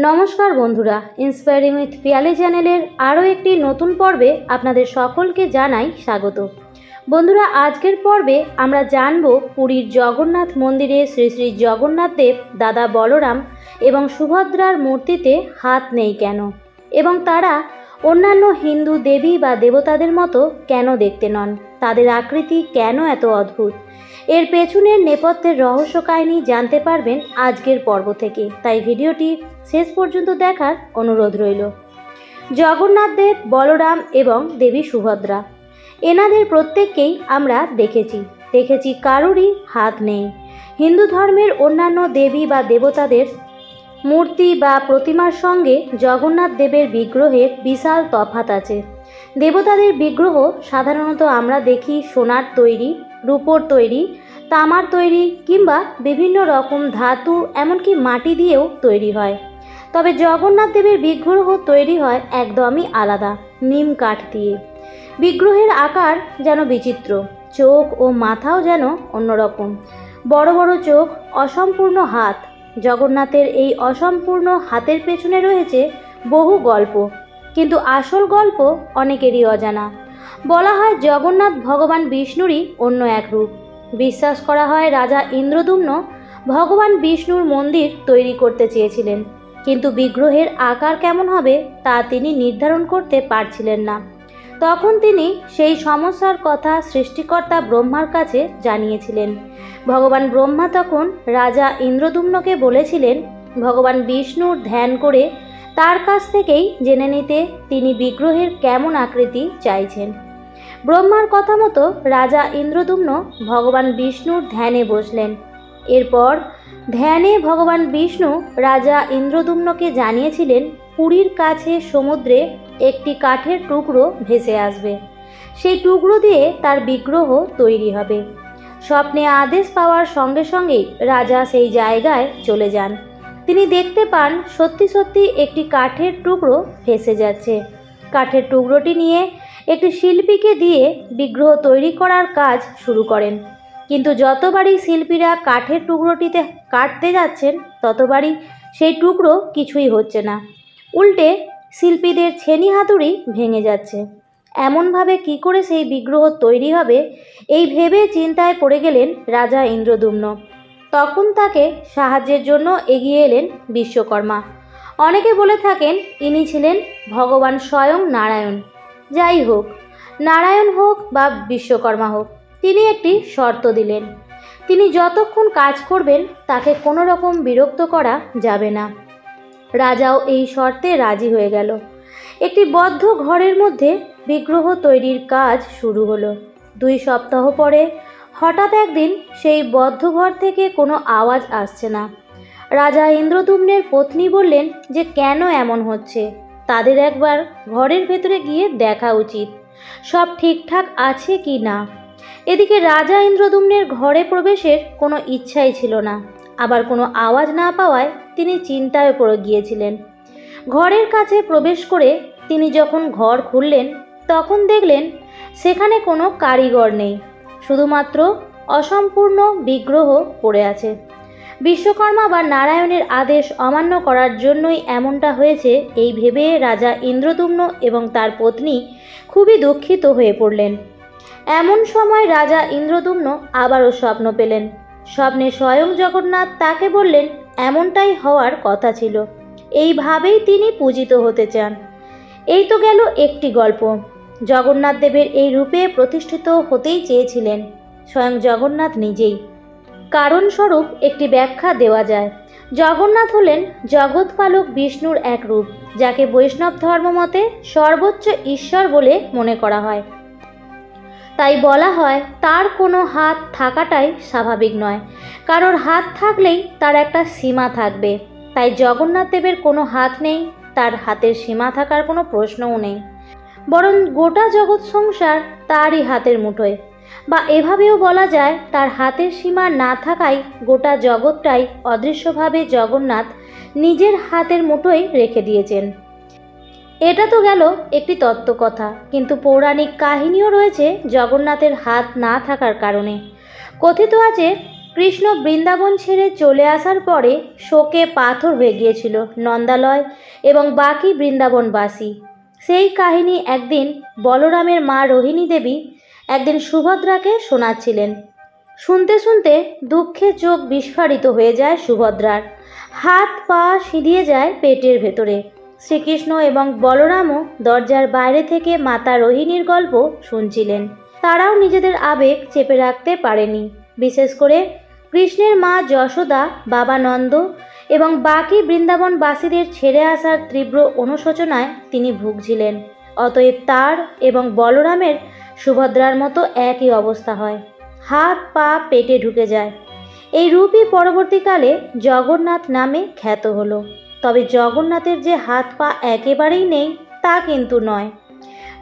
নমস্কার বন্ধুরা inspiring with Piyali চ্যানেলের আরও একটি নতুন পর্বে আপনাদের সকলকে জানাই স্বাগত। বন্ধুরা, আজকের পর্বে আমরা জানব পুরীর জগন্নাথ মন্দিরে শ্রী শ্রী জগন্নাথ দেব, দাদা বলরাম এবং সুভদ্রার মূর্তিতে হাত নেই কেন? এবং তারা অন্যান্য হিন্দু দেবী বা দেবতাদের মতো কেন দেখতে নন? তাদের আকৃতি কেন এত অদ্ভুত? এর পেছনের নেপথ্যের রহস্য কাহিনী জানতে পারবেন আজকের পর্ব থেকে। তাই ভিডিওটি শেষ পর্যন্ত দেখার অনুরোধ রইল। জগন্নাথ দেব, বলরাম এবং দেবী সুভদ্রা। এনাদের প্রত্যেককেই আমরা দেখেছি। দেখেছি কারোরই হাত নেই। হিন্দু ধর্মের অন্যান্য দেবী বা দেবতাদের মূর্তি বা প্রতিমার সঙ্গে জগন্নাথ দেবের বিগ্রহের বিশাল তফাত আছে। দেবতাদের বিগ্রহ সাধারণত আমরা দেখি সোনার তৈরি, রূপোর তৈরি, তামার তৈরি কিংবা বিভিন্ন রকম ধাতু এমনকি মাটি দিয়েও তৈরি হয়। তবে জগন্নাথ দেবের বিগ্রহ তৈরি হয় একদমই আলাদা, নিম কাঠ দিয়ে। বিগ্রহের আকার যেন বিচিত্র, চোখ ও মাথাও যেন অন্যরকম। বড় বড় চোখ, অসম্পূর্ণ হাত। জগন্নাথের এই অসম্পূর্ণ হাতের পেছনে রয়েছে বহু গল্প। কিন্তু আসল গল্প অনেকেরই অজানা। বলা হয় জগন্নাথ ভগবান বিষ্ণুরই অন্য এক রূপ। বিশ্বাস করা হয় রাজা ইন্দ্রদুম্ন ভগবান বিষ্ণুর মন্দির তৈরি করতে চেয়েছিলেন। কিন্তু বিগ্রহের আকার কেমন হবে তা তিনি নির্ধারণ করতে পারছিলেন না। তখন তিনি সেই সমস্যার কথা সৃষ্টিকর্তা ব্রহ্মার কাছে জানিয়েছিলেন। ভগবান ব্রহ্মা তখন রাজা ইন্দ্রদুম্নকে বলেছিলেন, ভগবান বিষ্ণুর ধ্যান করে তার কাছ থেকেই জেনে নিতে তিনি বিগ্রহের কেমন আকৃতি চাইছেন। ব্রহ্মার কথা মতো রাজা ইন্দ্রদুম্ন ভগবান বিষ্ণুর ধ্যানে বসলেন। এরপর ধ্যানে ভগবান বিষ্ণু রাজা ইন্দ্রদুম্নকে জানিয়েছিলেন, পুরীর কাছে সমুদ্রে একটি কাঠের টুকরো ভেসে আসবে। সেই টুকরো দিয়ে তার বিগ্রহ তৈরি হবে। স্বপ্নে আদেশ পাওয়ার সঙ্গে সঙ্গেই রাজা সেই জায়গায় চলে যান। তিনি দেখতে পান সত্যি সত্যি একটি কাঠের টুকরো ভেসে যাচ্ছে। কাঠের টুকরোটি নিয়ে একটি শিল্পীকে দিয়ে বিগ্রহ তৈরি করার কাজ শুরু করেন। কিন্তু যতবারই শিল্পীরা কাঠের টুকরোটিতে কাটতে যাচ্ছেন, ততবারই সেই টুকরো কিছুই হচ্ছে না। উল্টে শিল্পীদের ছেনি হাতুড়ি ভেঙে যাচ্ছে। এমনভাবে কি করে সেই বিগ্রহ তৈরি হবে, এই ভেবে চিন্তায় পড়ে গেলেন রাজা ইন্দ্রদুম্ন। তখন তাকে সাহায্যের জন্য এগিয়ে এলেন বিশ্বকর্মা। অনেকে বলে থাকেন, ইনি ছিলেন ভগবান স্বয়ং নারায়ণ। যাই হোক, নারায়ণ হোক বা বিশ্বকর্মা হোক, তিনি একটি শর্ত দিলেন। তিনি যতক্ষণ কাজ করবেন, তাকে কোনো রকম বিরক্ত করা যাবে না। রাজাও এই শর্তে রাজি হয়ে গেল। একটি বদ্ধ ঘরের মধ্যে বিগ্রহ তৈরির কাজ শুরু হলো। দুই সপ্তাহ পরে হঠাৎ একদিন সেই বদ্ধ ঘর থেকে কোনো আওয়াজ আসছে না। রাজা ইন্দ্রদুম্নের পত্নী বললেন যে, কেন এমন হচ্ছে? তাদের একবার ঘরের ভেতরে গিয়ে দেখা উচিত। সব ঠিকঠাক আছে কি না? এদিকে রাজা ইন্দ্রদুম্নের ঘরে প্রবেশের কোনো ইচ্ছাই ছিল না। আবার কোনো আওয়াজ না পাওয়ায় তিনি চিন্তায় পড়ে গিয়েছিলেন। ঘরের কাছে প্রবেশ করে তিনি যখন ঘর খুললেন, তখন দেখলেন সেখানে কোনো কারিগর নেই। শুধুমাত্র অসম্পূর্ণ বিগ্রহ পড়ে আছে। বিশ্বকর্মা বা নারায়ণের আদেশ অমান্য করার জন্যই এমনটা হয়েছে, এই ভেবে রাজা ইন্দ্রদুম্ন এবং তার পত্নী খুবই দুঃখিত হয়ে পড়লেন। এমন সময় রাজা ইন্দ্রদুম্ন আবারও স্বপ্ন পেলেন। স্বপ্নে স্বয়ং জগন্নাথ তাকে বললেন, এমনটাই হওয়ার কথা ছিল। এইভাবেই তিনি পূজিত হতে চান। এই তো গেল একটি গল্প। জগন্নাথ দেবের এই রূপে প্রতিষ্ঠিত হতেই চেয়েছিলেন, স্বয়ং জগন্নাথ নিজেই। কারণস্বরূপ একটি ব্যাখ্যা দেওয়া যায়। জগন্নাথ হলেন জগৎপালক বিষ্ণুর এক রূপ, যাকে বৈষ্ণব ধর্মমতে সর্বোচ্চ ঈশ্বর বলে মনে করা হয়। তাই বলা হয়, তার কোনো হাত থাকাটাই স্বাভাবিক নয়। কারোর হাত থাকলেই তার একটা সীমা থাকবে। তাই জগন্নাথ দেবের কোনো হাত নেই, তার হাতের সীমা থাকার কোনো প্রশ্নও নেই। বরং গোটা জগৎ সংসার তারই হাতের মুঠোয়। বা এভাবেও বলা যায়, তার হাতের সীমা না থাকায় গোটা জগৎটাই অদৃশ্যভাবে জগন্নাথ নিজের হাতের মুঠোয় রেখে দিয়েছেন। এটা তো গেল একটি তত্ত্বকথা, কিন্তু পৌরাণিক কাহিনীও রয়েছে জগন্নাথের হাত না থাকার কারণে। কথিত আছে, কৃষ্ণ বৃন্দাবন ছেড়ে চলে আসার পরে শোকে পাথর হয়ে গিয়েছিল নন্দালয় এবং বাকি বৃন্দাবনবাসী। সেই কাহিনী একদিন বলরামের মা রোহিণী দেবী একদিন সুভদ্রাকে শোনাচ্ছিলেন। শুনতে শুনতে দুঃখে চোখ বিস্ফারিত হয়ে যায় সুভদ্রার। হাত পা সিঁধিয়ে যায় পেটের ভেতরে। শ্রীকৃষ্ণ এবং বলরামও দরজার বাইরে থেকে মাতা রোহিণীর গল্প শুনছিলেন। তারাও নিজেদের আবেগ চেপে রাখতে পারেনি। বিশেষ করে কৃষ্ণের মা যশোদা, বাবা নন্দ এবং বাকি বৃন্দাবনবাসীদের ছেড়ে আসার তীব্র অনুশোচনায় তিনি ভুগছিলেন। অতএব তার এবং বলরামের সুভদ্রার মতো একই অবস্থা হয়। হাত পা পেটে ঢুকে যায়। এই রূপই পরবর্তীকালে জগন্নাথ নামে খ্যাত হলো। তবে জগন্নাথের যে হাত পা একেবারেই নেই, তা কিন্তু নয়।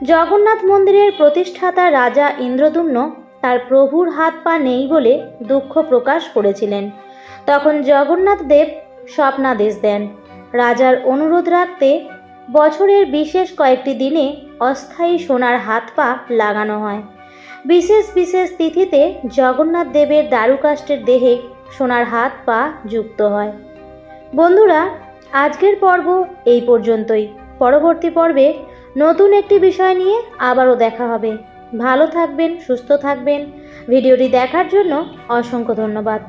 জগন্নাথ মন্দিরের প্রতিষ্ঠাতা রাজা ইন্দ্রদুম্ন তার প্রভুর হাত পা নেই বলে দুঃখ প্রকাশ করেছিলেন। তখন জগন্নাথ দেব স্বপ্নাদেশ দেন। রাজার অনুরোধ রাখতে বছরের বিশেষ কয়েকটি দিনে অস্থায়ী সোনার হাত পা লাগানো হয়। বিশেষ বিশেষ তিথিতে জগন্নাথ দেবের দারুকাষ্টের দেহে সোনার হাত পা যুক্ত হয়। বন্ধুরা, আজকের পর্ব এই পর্যন্তই। পরবর্তী পর্বে নতুন একটি বিষয় নিয়ে আবারও দেখা হবে। ভালো থাকবেন, সুস্থ থাকবেন। ভিডিওটি দেখার জন্য অসংখ্য ধন্যবাদ।